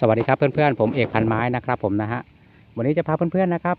สวัสดีครับเพื่อนๆผมเอกพันไม้นะครับผมนะฮะวันนี้จะพาเพื่อนๆนะครับ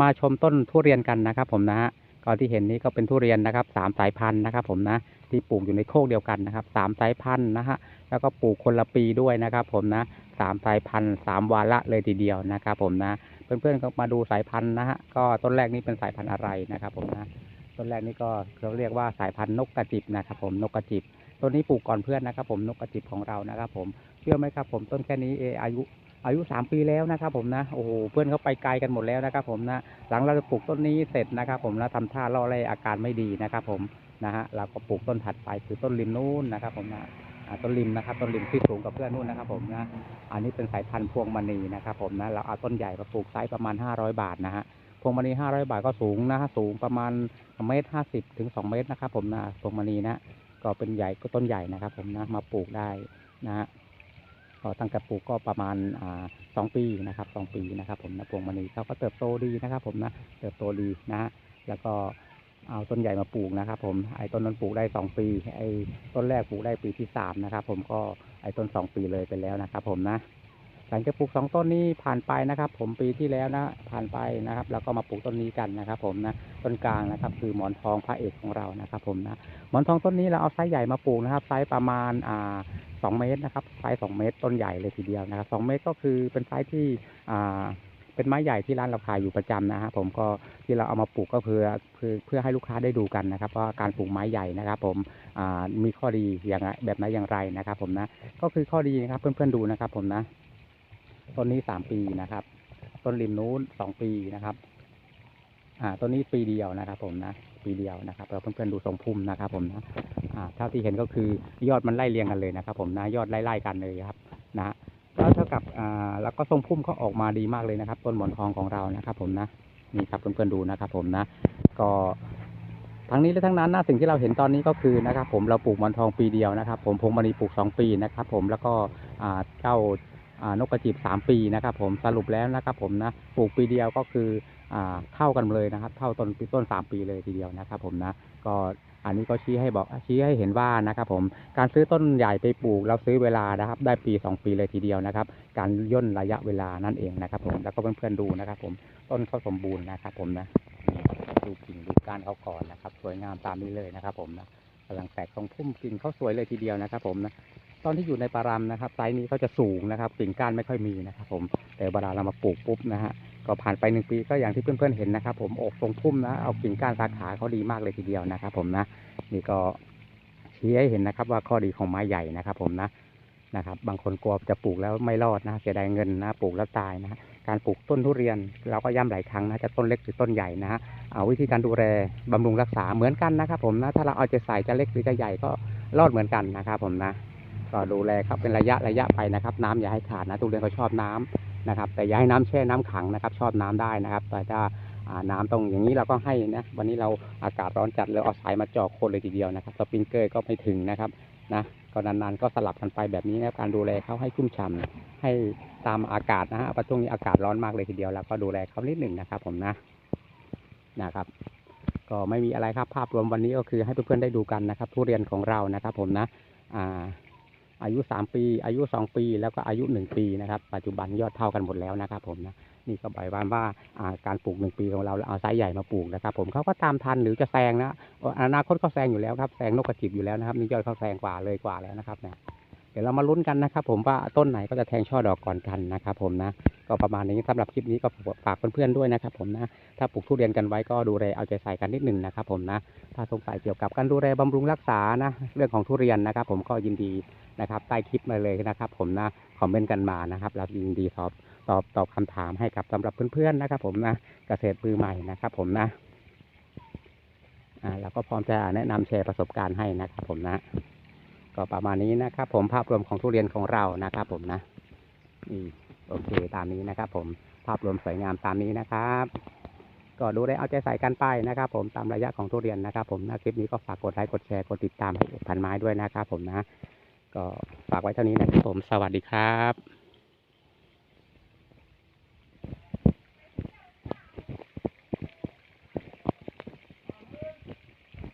มาชมต้นทุเรียนกันนะครับผมนะฮะก็ที่เห็นนี้ก็เป็นทุเรียนนะครับสามสายพันธุ์นะครับผมนะที่ปลูกอยู่ในโคกเดียวกันนะครับสามสายพันธุ์นะฮะแล้วก็ปลูกคนละปีด้วยนะครับผมนะสามสายพันธุ์สามวาระเลยทีเดียวนะครับผมนะเพื่อนๆก็มาดูสายพันธุ์นะฮะก็ต้นแรกนี้เป็นสายพันธุ์อะไรนะครับผมนะต้นแรกนี้ก็เขาเรียกว่าสายพันธุ์นกกระจิบนะครับผมนกกระจิบ ต้นนี้ปลูกก่อนเพื่อนนะครับ ผมนกกระจิบของเรานะครับ ผมเชื่อไหมครับผมต้นแค่นี้เออายุอายุสามปีแล้วนะครับผมนะโอ้โหเพื่อนเขาไปไกลกันหมดแล้วนะครับ ผมนะหลังเราจะปลูกต้นนี้เสร็จนะครับ ผมแล้วทำท่าล่อไล่อาการไม่ดีนะครับ ผมนะฮะเราก็ปลูกต้นถัดไปคือต้นริมนู้นนะครับ ผมนะต้นริมนะครับต้นริมที่สูงกับเพื่อนนู่นนะครับ ผมนะอันนี้เป็นสายพันธุ์พวงมณีนะครับ ผมนะเราเอาต้นใหญ่มาปลูกไซส์ประมาณ 500 บาทนะฮะพวงมณี500 บาทก็สูงนะฮะสูงประมาณเมตรห้าสิบถึงสองเมตรนะครับ ผมนะพวงมณีนะ ก็เป็นใหญ่ก็ต้นใหญ่นะครับ ผมนะมาปลูกได้นะฮะก็ตั้งแต่ปลูกก็ประมาณอ่าสองปีนะครับสองปีนะครับ ผมนะพวงมณีเขาก็เติบโตดีนะครับ ผมนะเติบโตดีนะฮะแล้วก็เอาต้นใหญ่มาปลูกนะครับ ผมไอ้ต้นนั้นปลูกได้สองปี ไอ้ต้นแรกปลูกได้ปีที่สามนะครับ ผมก็ไอ้ต้นสองปีเลยไปแล้วนะครับ ผมนะ หลังจากปลูกสองต้นนี้ผ่านไปนะครับ ผมปีที่แล้วนะผ่านไปนะครับ แล้วก็มาปลูกต้นนี้กันนะครับ ผมนะต้นกลางนะครับ คือหมอนทองพระเอกของเรานะครับ ผมนะหมอนทองต้นนี้เราเอาไซส์ใหญ่มาปลูกนะครับไซส์ประมาณอ่าสองเมตรนะครับไซส์สองเมตรต้นใหญ่เลยทีเดียวนะครับสองเมตรก็คือเป็นไซส์ที่อ่าเป็นไม้ใหญ่ที่ร้านเราขายอยู่ประจำนะฮะผมก็ที่เราเอามาปลูกก็เพื่อเพื่อเพื่อให้ลูกค้าได้ดูกันนะครับว่าการปลูกไม้ใหญ่นะครับ ผมอ่ามีข้อดีอย่างไรแบบไหนอย่างไรนะครับ ผมนะก็คือข้อดีนะครับเพื่อนๆดูนะครับ ผมนะ ต้นนี้สามปีนะครับ ต้นริมนู้นสองปีนะครับ อ่า ต้นนี้ปีเดียวนะครับ ผมนะ ปีเดียวนะครับ เราเพื่อนๆดูทรงพุ่มนะครับ ผมนะ อ่า เท่าที่เห็นก็คือยอดมันไล่เรียงกันเลยนะครับ ผมนะ ยอดไล่ๆกันเลยครับ นะก็เท่ากับ อ่า แล้วก็ทรงพุ่มเขาออกมาดีมากเลยนะครับ ต้นหมอนทองของเรานะครับ ผมนะ นี่ครับเพื่อนๆดูนะครับ ผมนะ ก็ทั้งนี้และทั้งนั้นนะสิ่งที่เราเห็นตอนนี้ก็คือนะครับ ผมเราปลูกหมอนทองปีเดียวนะครับ ผมพงมณีปลูกสองปีนะครับ ผมแล้วก็อ่าเจ้า นกกระจิบสามปีนะครับผมสรุปแล้วนะครับผมนะปลูกปีเดียวก็คือเท่ากันเลยนะครับ เท่าต้นต้นสามปีเลยทีเดียวนะครับผมนะก็อันนี้ก็ชี้ให้บอกชี้ให้เห็นว่านะครับผมการซื้อต้นใหญ่ไปปลูกแล้วซื้อเวลานะครับ ได้ปี 2 ปีเลยทีเดียวนะครับ การย่นระยะเวลานั่นเองนะครับ ผมแล้วก็เพื่อนๆดูนะครับ ผมต้นเขาสมบูรณ์นะครับ ผมนะดูกิ่งดูก้านเขาก่อนนะครับ สวยงามตามนี้เลยนะครับ ผมนะกำลังแตกตรงพุ่มกิ่งเขาสวยเลยทีเดียวนะครับ ผมนะ ตอนที่อยู่ในปารามนะครับไซส์นี้เขาจะสูงนะครับกิ่งก้านไม่ค่อยมีนะครับผมแต่เวลาเรามาปลูกปุ๊บนะฮะก็ผ่านไปหนึ่งปีก็อย่างที่เพื่อนๆเห็นนะครับ ผมอกทรงพุ่มนะเอากิ่งก้านสาขาเขาดีมากเลยทีเดียวนะครับ ผมนะนี่ก็ชี้ให้เห็นนะครับ ว่าข้อดีของไม้ใหญ่นะครับ ผมนะนะครับ บางคนกลัวจะปลูกแล้วไม่รอดนะเสียดายเงินนะปลูกแล้วตายนะการปลูกต้นทุเรียนเราก็ย้ำหลายครั้งนะจะต้นเล็กหรือต้นใหญ่นะฮะเอาวิธีการดูแลบำรุงรักษาเหมือนกันนะครับ ผมนะถ้าเราเอาใจใส่จะเล็กหรือจะใหญ่ก็รอดเหมือนกันนะครับ ผมนะ ก็ดูแลครับเป็นระยะระยะไปนะครับ น้ำอย่าให้ขาดนะทุเรียนเขาชอบน้ำนะครับ แต่อย่าให้น้ำแช่น้ำขังนะครับ ชอบน้ำได้นะครับ แต่ถ้าอ่าน้ำตรงอย่างนี้เราก็ให้นะวันนี้เราอากาศร้อนจัดเลยเอาสายมาเจาะโคนเลยทีเดียวนะครับสปริงเกอร์ก็ไม่ถึงนะครับนะก็นานๆก็สลับกันไปแบบนี้นะการดูแลเขาให้ชุ่มฉ่ำให้ตามอากาศนะฮะเพราะช่วงนี้อากาศร้อนมากเลยทีเดียวแล้วก็ดูแลเขานิดหนึ่งนะครับ ผมนะนะครับ ก็ไม่มีอะไรครับภาพรวมวันนี้ก็คือให้เพื่อนๆได้ดูกันนะครับ ทุเรียนของเรานะครับ ผมนะ อ่า อายุ3ปี อายุ2ปี แล้วก็อายุ1ปีนะครับ ปัจจุบันยอดเท่ากันหมดแล้วนะครับ ผมนะนี่ก็บ่ายความว่าอ่าการปลูก1ปีของเราเอาไซส์ใหญ่มาปลูกนะครับ ผมเขาก็ตามทันหรือจะแซงนะอนาคตเขาแซงอยู่แล้วครับแซงนกกระจิบอยู่แล้วนะครับนี่ยอดเขาแซงกว่าเลยกว่าแล้วนะครับเนี่ยเดี๋ยวเรามาลุ้นกันนะครับ ผมว่าต้นไหนก็จะแทงช่อดอกก่อนกันนะครับ ผมนะ ก็ประมาณนี้สำหรับคลิปนี้ก็ฝากเพื่อนๆด้วยนะครับผมนะถ้าปลูกทุเรียนกันไว้ก็ดูแลเอาใจใส่กันนิดหนึ่งนะครับผมนะถ้าสงสัยเกี่ยวกับการดูแลบำรุงรักษานะเรื่องของทุเรียนนะครับ ผมก็ยินดีนะครับใต้คลิปมาเลยนะครับ ผมนะคอมเมนต์กันมานะครับเรายินดีตอบตอบตอบคำถามให้กับสำหรับเพื่อนๆนะครับ ผมนะเกษตรมือใหม่นะครับ ผมนะอ่าเราก็พร้อมจะแนะนำแชร์ประสบการณ์ให้นะครับ ผมนะ ก็ประมาณนี้นะครับ ผมภาพรวมของทุเรียนของเรานะครับ ผมนะนี่ โอเคตามนี้นะครับ ผมภาพรวมสวยงามตามนี้นะครับ ก็ดูได้เอาใจใส่กันไปนะครับ ผมตามระยะของทุเรียนนะครับ ผมนะคลิปนี้ก็ฝากกดไลค์กดแชร์กดติดตามให้พันไม้ด้วยนะครับ ผมนะ ก็ฝากไว้เท่านี้นะครับผมสวัสดีครับ